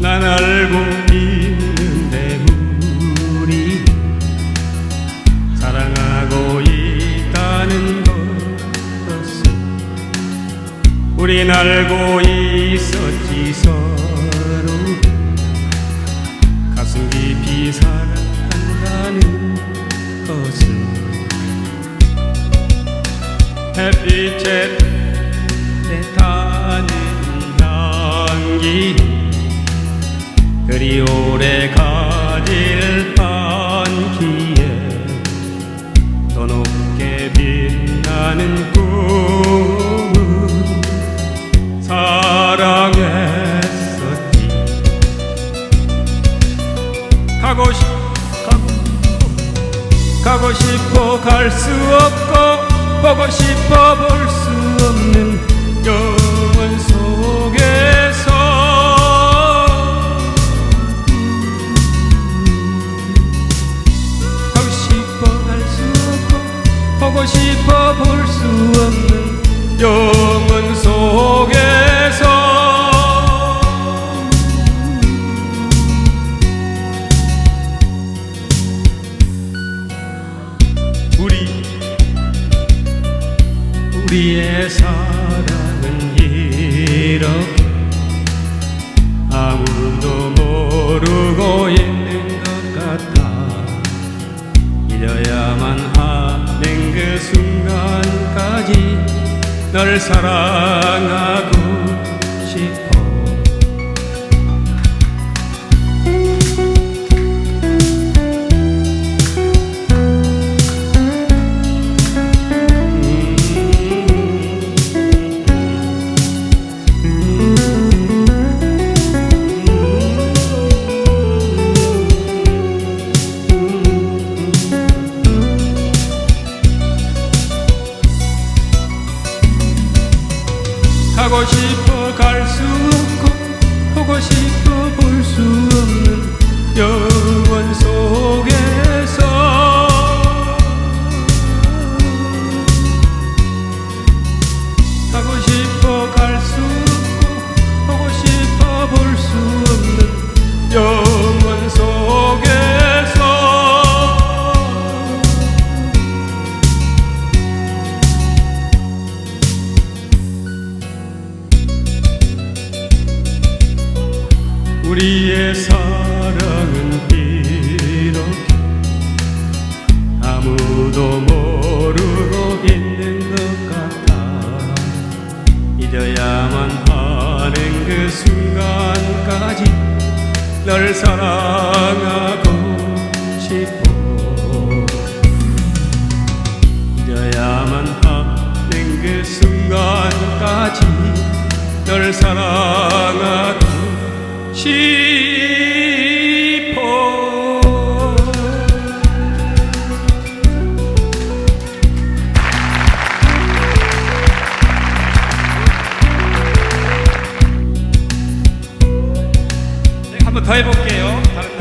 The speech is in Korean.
난 알고 있는 대물이 사랑하고 있다는 것은 우린 알고 있었지 서로 가슴 깊이 사랑한다는 것은 햇빛에 내 타는 향기 그리 오래 가질 않기에 더 높게 빛나는 꿈을 사랑했었지. 가고 싶 가고, 가고 싶어 갈수 없고 보고 싶어 볼 수 없는 영 보고 싶어 볼 수 없는 영원 속에서. 우리 우리의 사랑은 이렇게 아무도 널 사랑하고 싶어 가고 싶어 갈 수 없고 보고 싶어 우리의 사랑은 이렇게 아무도 모르고 있는 것 같아. 잊어야만 하는 그 순간까지 널 사랑하고 싶어. 잊어야만 하는 그 순간까지 널 싶어 해볼게요.